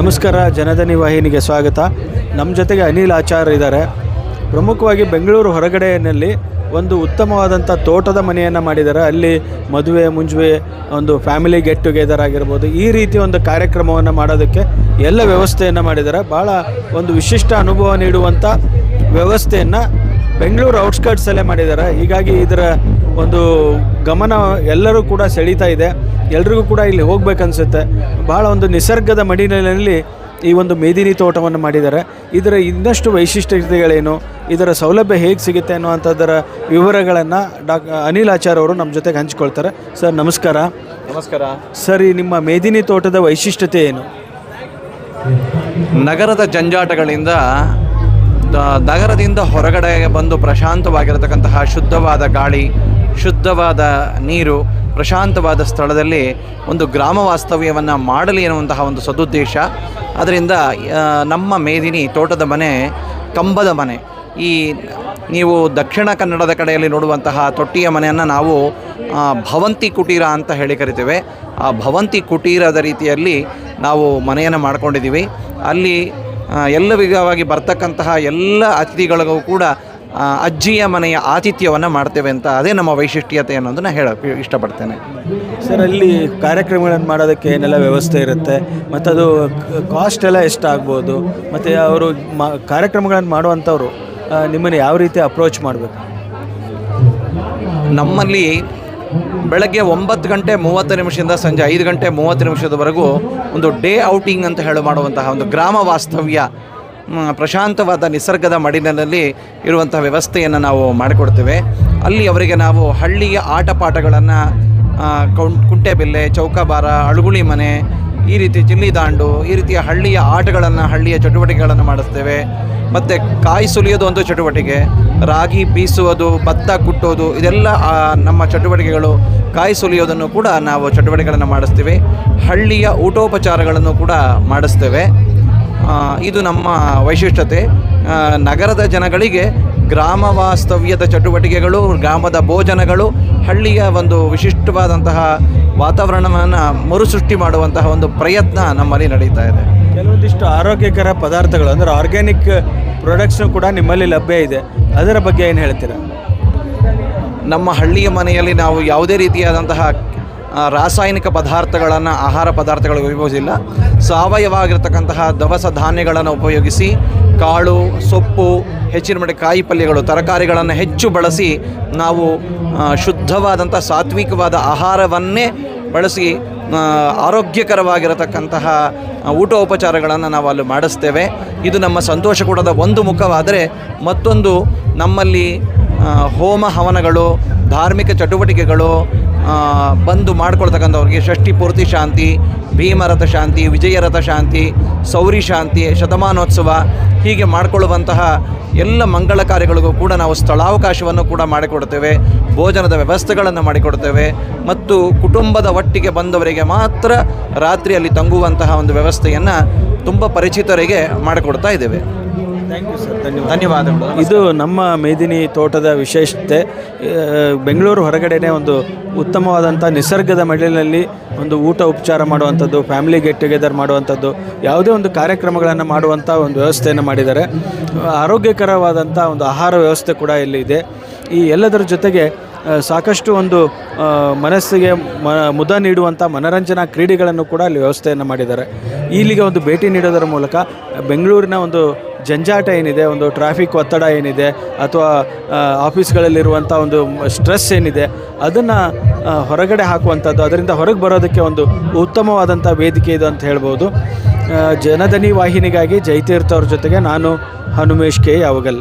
ನಮಸ್ಕಾರ, ಜನಧನಿ ವಾಹಿನಿಗೆ ಸ್ವಾಗತ. ನಮ್ಮ ಜೊತೆಗೆ ಅನಿಲ್ ಆಚಾರ್ ಇದ್ದಾರೆ. ಪ್ರಮುಖವಾಗಿ ಬೆಂಗಳೂರು ಹೊರಗಡೆಯಲ್ಲಿ ಒಂದು ಉತ್ತಮವಾದಂಥ ತೋಟದ ಮನೆಯನ್ನು ಮಾಡಿದ್ದಾರೆ. ಅಲ್ಲಿ ಮದುವೆ, ಮುಂಜುವೆ, ಒಂದು ಫ್ಯಾಮಿಲಿ ಗೆಟ್ ಟುಗೆದರ್ ಆಗಿರ್ಬೋದು, ಈ ರೀತಿ ಒಂದು ಕಾರ್ಯಕ್ರಮವನ್ನು ಮಾಡೋದಕ್ಕೆ ಎಲ್ಲ ವ್ಯವಸ್ಥೆಯನ್ನು ಮಾಡಿದ್ದಾರೆ. ಭಾಳ ಒಂದು ವಿಶಿಷ್ಟ ಅನುಭವ ನೀಡುವಂಥ ವ್ಯವಸ್ಥೆಯನ್ನು ಬೆಂಗಳೂರು ಔಟ್ಸ್ಕರ್ಟ್ಸಲ್ಲೇ ಮಾಡಿದ್ದಾರೆ. ಹೀಗಾಗಿ ಇದರ ಒಂದು ಗಮನ ಎಲ್ಲರೂ ಕೂಡ ಸೆಳೀತಾ ಇದೆ. ಎಲ್ರಿಗೂ ಕೂಡ ಇಲ್ಲಿ ಹೋಗ್ಬೇಕನ್ಸುತ್ತೆ. ಭಾಳ ಒಂದು ನಿಸರ್ಗದ ಮಡಿಲಿನಲ್ಲಿ ಈ ಒಂದು ಮೇದಿನಿ ತೋಟವನ್ನು ಮಾಡಿದ್ದಾರೆ. ಇದರ ಇನ್ನಷ್ಟು ವೈಶಿಷ್ಟ್ಯತೆಗಳೇನು? ಇದರ ಸೌಲಭ್ಯ ಹೇಗೆ ಸಿಗುತ್ತೆ ಅನ್ನುವಂಥದ್ದರ ವಿವರಗಳನ್ನು ಡಾಕ್ ಅನಿಲ್ ಆಚಾರ್ ಅವರು ನಮ್ಮ ಜೊತೆಗೆ ಹಂಚ್ಕೊಳ್ತಾರೆ. ಸರ್ ನಮಸ್ಕಾರ. ನಮಸ್ಕಾರ. ಸರ್ ಈ ನಿಮ್ಮ ಮೇದಿನಿ ತೋಟದ ವೈಶಿಷ್ಟ್ಯತೆ ಏನು? ನಗರದ ಜಂಜಾಟಗಳಿಂದ ನಗರದಿಂದ ಹೊರಗಡೆ ಬಂದು ಪ್ರಶಾಂತವಾಗಿರತಕ್ಕಂತಹ ಶುದ್ಧವಾದ ಗಾಳಿ ಶುದ್ಧವಾದ ನೀರು ಪ್ರಶಾಂತವಾದ ಸ್ಥಳದಲ್ಲಿ ಒಂದು ಗ್ರಾಮ ವಾಸ್ತವ್ಯವನ್ನು ಮಾಡಲಿ ಎನ್ನುವಂತಹ ಒಂದು ಸದುದ್ದೇಶ. ಅದರಿಂದ ನಮ್ಮ ಮೇದಿನಿ ತೋಟದ ಮನೆ, ಕಂಬದ ಮನೆ. ಈ, ನೀವು ದಕ್ಷಿಣ ಕನ್ನಡದ ಕಡೆಯಲ್ಲಿ ನೋಡುವಂತಹ ತೊಟ್ಟಿಯ ಮನೆಯನ್ನು ನಾವು ಭವಂತಿ ಕುಟೀರ ಅಂತ ಹೇಳಿ ಕರಿತೇವೆ. ಆ ಭವಂತಿ ಕುಟೀರದ ರೀತಿಯಲ್ಲಿ ನಾವು ಮನೆಯನ್ನು ಮಾಡಿಕೊಂಡಿದ್ದೀವಿ ಅಲ್ಲಿ ಎಲ್ಲ ವಿಧವಾಗಿ ಬರ್ತಕ್ಕಂತಹ ಎಲ್ಲ ಅತಿಥಿಗಳಿಗೂ ಕೂಡ ಅಜ್ಜಿಯ ಮನೆಯ ಆತಿಥ್ಯವನ್ನು ಮಾಡ್ತೇವೆ ಅಂತ ಅದೇ ನಮ್ಮ ವೈಶಿಷ್ಟ್ಯತೆ ಅನ್ನೋದನ್ನು ಹೇಳ ಇಷ್ಟಪಡ್ತೇನೆ. ಸರ್ ಅಲ್ಲಿ ಕಾರ್ಯಕ್ರಮಗಳನ್ನು ಮಾಡೋದಕ್ಕೆ ಏನೆಲ್ಲ ವ್ಯವಸ್ಥೆ ಇರುತ್ತೆ? ಮತ್ತು ಅದು ಕಾಸ್ಟ್ ಎಲ್ಲ ಎಷ್ಟಾಗ್ಬೋದು? ಮತ್ತು ಅವರು ಮಾ ಕಾರ್ಯಕ್ರಮಗಳನ್ನು ಮಾಡುವಂಥವ್ರು ನಿಮ್ಮನ್ನು ಯಾವ ರೀತಿ ಅಪ್ರೋಚ್ ಮಾಡಬೇಕು? ನಮ್ಮಲ್ಲಿ ಬೆಳಗ್ಗೆ ಒಂಬತ್ತು ಗಂಟೆ ಮೂವತ್ತು ನಿಮಿಷದಿಂದ ಸಂಜೆ ಐದು ಗಂಟೆ ಮೂವತ್ತು ನಿಮಿಷದವರೆಗೂ ಒಂದು ಡೇ ಔಟಿಂಗ್ ಅಂತ ಹೇಳಿ ಮಾಡುವಂತಹ ಒಂದು ಗ್ರಾಮ ವಾಸ್ತವ್ಯ ಪ್ರಶಾಂತವಾದ ನಿಸರ್ಗದ ಮಡಿಲಿನಲ್ಲಿ ಇರುವಂಥ ವ್ಯವಸ್ಥೆಯನ್ನು ನಾವು ಮಾಡಿಕೊಡ್ತೇವೆ. ಅಲ್ಲಿ ಅವರಿಗೆ ನಾವು ಹಳ್ಳಿಯ ಆಟ ಪಾಠಗಳನ್ನು ಕುಂಟೆಬಿಲ್ಲೆ, ಚೌಕಾಬಾರ, ಅಳುಗುಳಿ ಮನೆ, ಈ ರೀತಿ ಚಿಲ್ಲಿ ದಾಂಡು ಈ ರೀತಿಯ ಹಳ್ಳಿಯ ಆಟಗಳನ್ನು, ಹಳ್ಳಿಯ ಚಟುವಟಿಕೆಗಳನ್ನು ಮಾಡಿಸ್ತೇವೆ. ಮತ್ತು ಕಾಯಿ ಸುಲಿಯೋದು ಒಂದು ಚಟುವಟಿಕೆ, ರಾಗಿ ಬೀಸುವುದು, ಭತ್ತ ಕುಟ್ಟೋದು, ಇದೆಲ್ಲ ನಮ್ಮ ಚಟುವಟಿಕೆಗಳು, ಕಾಯಿ ಸುಲಿಯೋದನ್ನು ಕೂಡ ನಾವು ಚಟುವಟಿಕೆಗಳನ್ನು ಮಾಡಿಸ್ತೀವಿ. ಹಳ್ಳಿಯ ಊಟೋಪಚಾರಗಳನ್ನು ಕೂಡ ಮಾಡಿಸ್ತೇವೆ. ಇದು ನಮ್ಮ ವೈಶಿಷ್ಟ್ಯತೆ. ನಗರದ ಜನಗಳಿಗೆ ಗ್ರಾಮ ವಾಸ್ತವ್ಯದ ಚಟುವಟಿಕೆಗಳು ಗ್ರಾಮದ ಭೋಜನಗಳು ಹಳ್ಳಿಯ ಒಂದು ವಿಶಿಷ್ಟವಾದಂತಹ ವಾತಾವರಣವನ್ನು ಮರುಸೃಷ್ಟಿ ಮಾಡುವಂತಹ ಒಂದು ಪ್ರಯತ್ನ ನಮ್ಮಲ್ಲಿ ನಡೀತಾ ಇದೆ. ಕೆಲವೊಂದಿಷ್ಟು ಆರೋಗ್ಯಕರ ಪದಾರ್ಥಗಳು ಅಂದರೆ ಆರ್ಗ್ಯಾನಿಕ್ ಪ್ರೊಡಕ್ಷನ್ ಕೂಡ ನಿಮ್ಮಲ್ಲಿ ಲಭ್ಯ ಇದೆ. ಅದರ ಬಗ್ಗೆ ಏನು ಹೇಳ್ತೀರಾ? ನಮ್ಮ ಹಳ್ಳಿಯ ಮನೆಯಲ್ಲಿ ನಾವು ಯಾವುದೇ ರೀತಿಯಾದಂತಹ ರಾಸಾಯನಿಕ ಪದಾರ್ಥಗಳನ್ನು, ಆಹಾರ ಪದಾರ್ಥಗಳು ಉಪಯೋಗಿಸಿಲ್ಲ. ಸಾವಯವಾಗಿರ್ತಕ್ಕಂತಹ ದವಸ ಧಾನ್ಯಗಳನ್ನು ಉಪಯೋಗಿಸಿ, ಕಾಳು, ಸೊಪ್ಪು, ಹೆಚ್ಚಿನ ಮಟ್ಟ ಕಾಯಿ ಪಲ್ಯಗಳು, ತರಕಾರಿಗಳನ್ನು ಹೆಚ್ಚು ಬಳಸಿ ನಾವು ಶುದ್ಧವಾದಂಥ ಸಾತ್ವಿಕವಾದ ಆಹಾರವನ್ನೇ ಬಳಸಿ ಆರೋಗ್ಯಕರವಾಗಿರತಕ್ಕಂತಹ ಊಟೋಪಚಾರಗಳನ್ನು ನಾವು ಅಲ್ಲಿ ಮಾಡಿಸ್ತೇವೆ. ಇದು ನಮ್ಮ ಸಂತೋಷ ಕೂಡದ ಒಂದು ಮುಖವಾದರೆ ಮತ್ತೊಂದು ನಮ್ಮಲ್ಲಿ ಹೋಮ ಹವನಗಳು, ಧಾರ್ಮಿಕ ಚಟುವಟಿಕೆಗಳು ಬಂದು ಮಾಡ್ಕೊಳ್ತಕ್ಕಂಥವ್ರಿಗೆ ಷಷ್ಠಿ, ಪೂರ್ತಿ ಶಾಂತಿ, ಭೀಮರಥ ಶಾಂತಿ, ವಿಜಯರಥ ಶಾಂತಿ, ಸೌರಿ ಶಾಂತಿ, ಶತಮಾನೋತ್ಸವ ಹೀಗೆ ಮಾಡಿಕೊಳ್ಳುವಂತಹ ಎಲ್ಲ ಮಂಗಳ ಕಾರ್ಯಗಳಿಗೂ ಕೂಡ ನಾವು ಸ್ಥಳಾವಕಾಶವನ್ನು ಕೂಡ ಮಾಡಿಕೊಡ್ತೇವೆ. ಭೋಜನದ ವ್ಯವಸ್ಥೆಗಳನ್ನು ಮಾಡಿಕೊಡ್ತೇವೆ. ಮತ್ತು ಕುಟುಂಬದ ಒಟ್ಟಿಗೆ ಬಂದವರಿಗೆ ಮಾತ್ರ ರಾತ್ರಿಯಲ್ಲಿ ತಂಗುವಂತಹ ಒಂದು ವ್ಯವಸ್ಥೆಯನ್ನು ತುಂಬ ಪರಿಚಿತರಿಗೆ ಮಾಡಿಕೊಡ್ತಾ ಇದ್ದೇವೆ. ಥ್ಯಾಂಕ್ ಯು ಸರ್ ಧನ್ಯವಾದ ಧನ್ಯವಾದಗಳು. ಇದು ನಮ್ಮ ಮೇದಿನಿ ತೋಟದ ವಿಶೇಷತೆ. ಬೆಂಗಳೂರು ಹೊರಗಡೆನೆ ಒಂದು ಉತ್ತಮವಾದಂಥ ನಿಸರ್ಗದ ಮಡಿಲಿನಲ್ಲಿ ಒಂದು ಊಟ ಉಪಚಾರ ಮಾಡುವಂಥದ್ದು ಫ್ಯಾಮಿಲಿ ಗೆಟ್ ಟುಗೆದರ್ ಮಾಡುವಂಥದ್ದು ಯಾವುದೇ ಒಂದು ಕಾರ್ಯಕ್ರಮಗಳನ್ನು ಮಾಡುವಂಥ ಒಂದು ವ್ಯವಸ್ಥೆಯನ್ನು ಮಾಡಿದ್ದಾರೆ. ಆರೋಗ್ಯಕರವಾದಂಥ ಒಂದು ಆಹಾರ ವ್ಯವಸ್ಥೆ ಕೂಡ ಇಲ್ಲಿ ಇದೆ. ಈ ಎಲ್ಲದರ ಜೊತೆಗೆ ಸಾಕಷ್ಟು ಒಂದು ಮನಸ್ಸಿಗೆ ಮ, ಮುದ ನೀಡುವಂಥ ಮನರಂಜನಾ ಕ್ರೀಡೆಗಳನ್ನು ಕೂಡ ಅಲ್ಲಿ ವ್ಯವಸ್ಥೆಯನ್ನು ಮಾಡಿದ್ದಾರೆ. ಇಲ್ಲಿಗೆ ಒಂದು ಭೇಟಿ ನೀಡೋದರ ಮೂಲಕ ಬೆಂಗಳೂರಿನ ಒಂದು ಜಂಜಾಟ ಏನಿದೆ, ಒಂದು ಟ್ರಾಫಿಕ್ ಒತ್ತಡ ಏನಿದೆ, ಅಥವಾ ಆಫೀಸ್ಗಳಲ್ಲಿರುವಂಥ ಒಂದು ಸ್ಟ್ರೆಸ್ ಏನಿದೆ, ಅದನ್ನು ಹೊರಗಡೆ ಹಾಕುವಂಥದ್ದು, ಅದರಿಂದ ಹೊರಗೆ ಬರೋದಕ್ಕೆ ಒಂದು ಉತ್ತಮವಾದಂಥ ವೇದಿಕೆ ಇದು ಅಂತ ಹೇಳ್ಬೋದು. ಜನಧನಿ ವಾಹಿನಿಗಾಗಿ ಜೈತೀರ್ಥ ಅವ್ರ ಜೊತೆಗೆ ನಾನು ಹನುಮೇಶ್ ಕೆ ಯಾವಗಲ್.